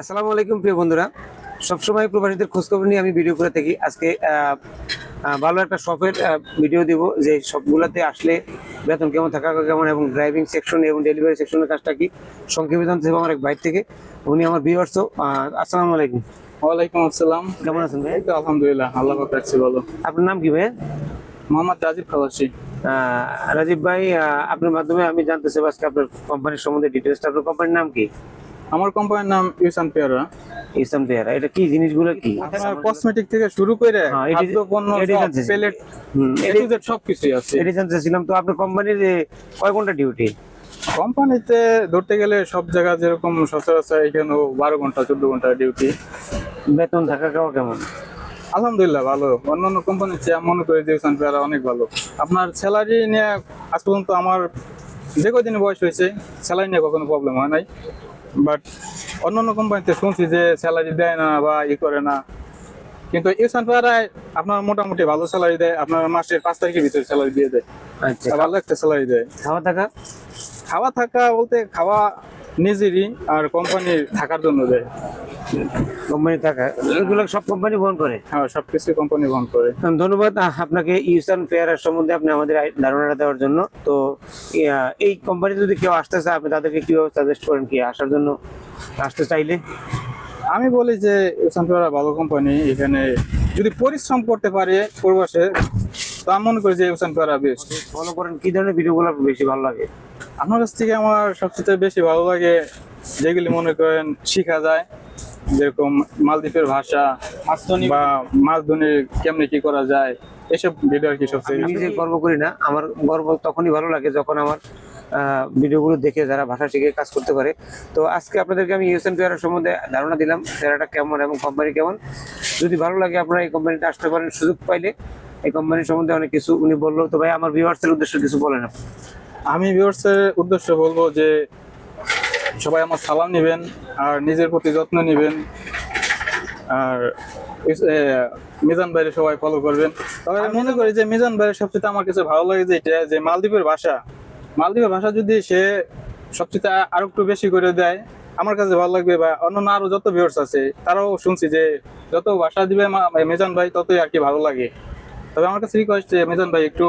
আসসালামু আলাইকুম প্রিয় বন্ধুরা। সবসময় প্রবাসীদের খোঁজখবর নিয়ে আমি ভিডিও করে থাকি। আজকে ভালো একটা শপের ভিডিও দিব যে সবগুলাতে আসলে বেতন কেমন থাকা কেমন এবং ড্রাইভিং সেকশন এবং ডেলিভারি সেকশনের কাজটা কি? সংক্ষেপে জানতে চাইব আমার এক বাইর থেকে। উনি আমার ভিউয়ার্সও আসসালামু আলাইকুম। ওয়ালাইকুম আসসালাম। কেমন আছেন ভাই? তো আলহামদুলিল্লাহ আল্লাহ রাখছি বলো আপনার নাম কি ভাই মোহাম্মদ রাজীব খালাসি। রাজীব ভাই আপনার মাধ্যমে আমি জানতে চাই আজকে আপনার কোম্পানির সম্বন্ধে ডিটেলসটা আপনার কোম্পানির নাম কি? আমার কোম্পানির নাম ইউসান পেয়ারা ইসলাম পেয়ারা এটা কি জিনিসগুলো কি? আপনার কসমেটিক থেকে শুরু করে হ্যাঁ, খাদ্য পণ্য। প্লেট সব কিছুই আছে। এটা জানতে চাইছিলাম তো আপনার কোম্পানির কয় ঘণ্টা ডিউটি কোম্পানিতে ধরতে গেলে সব জায়গা যেরকম সচরাচর এখানেও বারো ঘণ্টা চোদ্দ ঘণ্টা ডিউটি বেতন থাকা খাওয়া কেমন? আলহামদুলিল্লাহ ভালো। অন্যান্য কোম্পানির চেয়ে মনে করি যে ইউসান পেয়ারা অনেক ভালো। আপনার স্যালারি নিয়ে আজ পর্যন্ত আমার যে কদিন বয়স হয়েছে স্যালারি নিয়ে কখনো প্রবলেম হয় নাই। বাট অন্য অন্য কোম্পানিতে শুনছি যে স্যালারি দেয় না বা ই করে না। কিন্তু ইউসান পাড়ায় আপনার মোটামুটি ভালো স্যালারি দেয় আপনার মাসের পাঁচ তারিখের ভিতরে স্যালারি দিয়ে দেয়। আচ্ছা। ভালো একটা স্যালারি দেয়। খাওয়া থাকা? খাওয়া থাকা বলতে খাওয়া নিজেরই আর কোম্পানির থাকার জন্য দেয়। কোম্পানি থাকা। এগুলো সব কোম্পানি বহন করে? হ্যাঁ সবকিছু কোম্পানি বহন করে। ধন্যবাদ। আপনাকে ইউসান ফেয়ারের সম্বন্ধে আপনি আমাদের ধারণাটা দেওয়ার জন্য। তো এই কোম্পানি যদি কেউ আসতে চায় আপনি তাদেরকে কীভাবে সাজেস্ট করেন কি? আসার জন্য আসতে চাইলে? আমি বলি যে ইউসান পেয়ারা ভালো কোম্পানি এখানে যদি পরিশ্রম করতে পারে প্রবাসে তো আমি মনে করি যে ইউসান পেয়ারা বেস্ট ফলো করেন কি ধরনের ভিডিওগুলো বেশি ভালো লাগে? আপনার কাছ থেকে আমার সবচেয়ে বেশি ভালো লাগে যেগুলি মনে করেন শেখা যায়। যেরকম মালদ্বীপের ভাষা বা মাছ ধরে কেমনে কি করা যায় এসব ভিডিও আর কি নিজে গর্ব করি না আমার গর্ব তখনই ভালো লাগে যখন আমার ভিডিওগুলো দেখে যারা ভাষা শিখে কাজ করতে পারে। তো আজকে আপনাদেরকে আমি ইউএসএন পেয়ারের সম্বন্ধে ধারণা দিলাম পেয়ারাটা কেমন এবং কোম্পানি কেমন। যদি ভালো লাগে আপনারা এই কোম্পানিতে আসতে পারেন সুযোগ পাইলে এই কোম্পানির সম্বন্ধে অনেক কিছু উনি বলল। তো ভাই আমার ভিউয়ার্সের উদ্দেশ্যে কিছু বলেন আপনি। আমি ভিউয়ার্সের উদ্দেশ্য বলব যে সবাই আমার সালাম নেবেন আর নিজের প্রতি যত্ন নেবেন। আর মিজান ভাইরে সবাই ফলো করবেন। তবে আমি মনে করি যে মিজান ভাইয়ের সবচেয়ে আমার কাছে ভালো লাগে যে এটা যে মালদ্বীপের ভাষা। মালদ্বীপের ভাষা যদি সে সবচেয়ে আরও একটু বেশি করে দেয়, আমার কাছে ভালো লাগবে বা অন্যান্য আরও যত ভিউয়ার্স আছে, তারাও শুনছি যে যত ভাষা দিবে মিজান ভাই, ততই আর কি ভালো লাগে। তবে আমার কাছে রিকোয়েস্ট যে মিজান ভাই একটু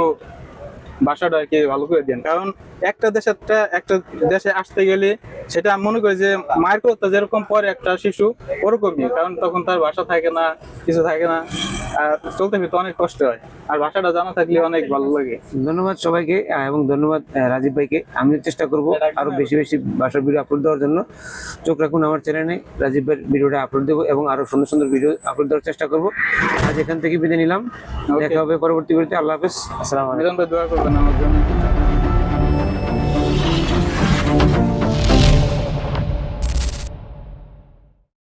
ভাষাটা আর কি ভালো করে দেন। কারণ একটা দেশের একটা দেশে আসতে গেলে সেটা আমি মনে করি যে মায়ের কথা যেরকম পরে একটা শিশু ওরকমই। কারণ তখন তার ভাষা থাকে না কিছু থাকে না। আর চলতে ফিরতে অনেক কষ্ট হয়। আর ভাষাটা জানা থাকলে অনেক ভালো লাগে। ধন্যবাদ সবাইকে এবং ধন্যবাদ রাজীব ভাইকে। আমি চেষ্টা করব আরও বেশি বেশি ভাষার ভিডিও আপলোড দেওয়ার জন্য। চোখ রাখুন আমার চ্যানেলে রাজীব ভাইয়ের ভিডিওটা আপলোড দেবো এবং আরও সুন্দর সুন্দর ভিডিও আপলোড দেওয়ার চেষ্টা করব। আজ এখান থেকে বিদায় নিলাম। দেখা হবে পরবর্তী ভিডিওতে আল্লাহ হাফেজ। আসসালামু দোয়া করবেন আমার জন্য।